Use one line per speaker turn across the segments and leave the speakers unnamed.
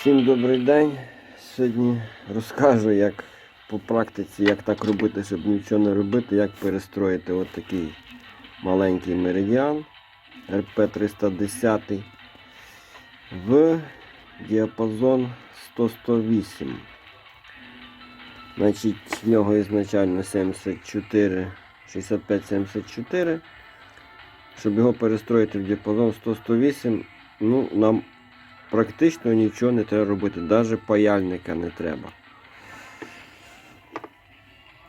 Всім добрий день. Сьогодні розкажу, як по практиці, як так робити, щоб нічого не робити, як перестроїти от маленький меридіан РП-310 в діапазон 100-108. Значить, в нього ізначально 74, 65-74. Щоб його перестроїти в діапазон 100-108, ну, нам практично нічого не треба робити, навіть паяльника не треба.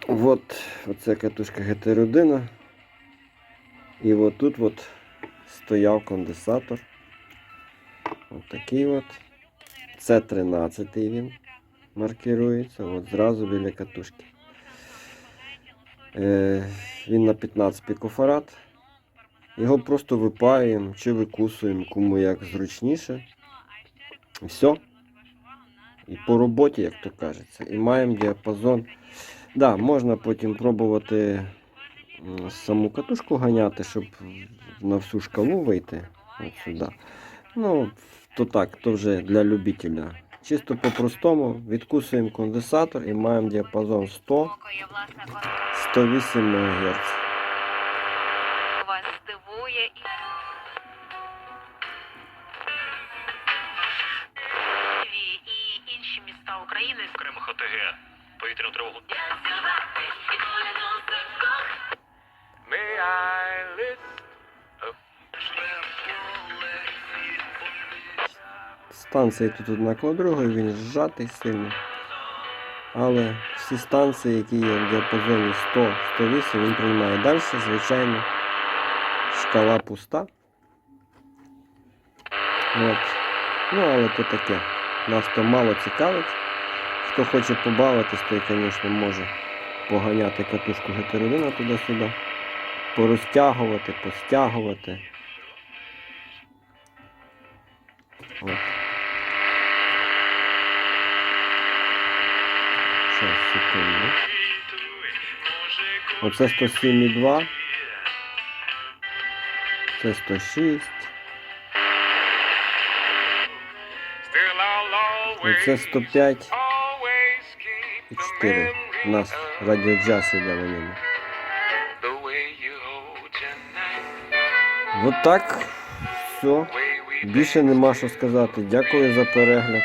От, оце катушка GT1. І от тут от стояв конденсатор. От такий от. Це 13 він маркирується, от зразу біля катушки. Е, він на 15 пікофарад. Його просто випаюємо чи викусуємо, кому як зручніше. Все. І по роботі, як то кажеться. І маємо діапазон. Да, можна потім пробувати саму катушку ганяти, щоб на всю шкалу вийти. От сюди. Ну, то так, то вже для любителя. Чисто по-простому відкусуємо конденсатор і маємо діапазон 100 108 МГц.
вас здивує і України.
окремих ОТГ. Повітряну тривогу. May I
Станції тут одна коло другої, він зжатий сильно. Але всі станції, які є в діапазоні 100-108, він приймає далі, звичайно, шкала пуста. От. Ну, але то таке. Нас то мало цікавить. Хто хоче побавитись, той, звісно, може поганяти катушку гетеродина туди-сюди, порозтягувати, постягувати. От. Зараз, секунду. Оце 107,2. Це 106.
Still I'll always,
Оце 105
always keep
і
the
4. У нас
радіо
радіоджаз іде на ньому.
the way you hold your knife,
От так. Все. Більше нема що сказати. Дякую за перегляд.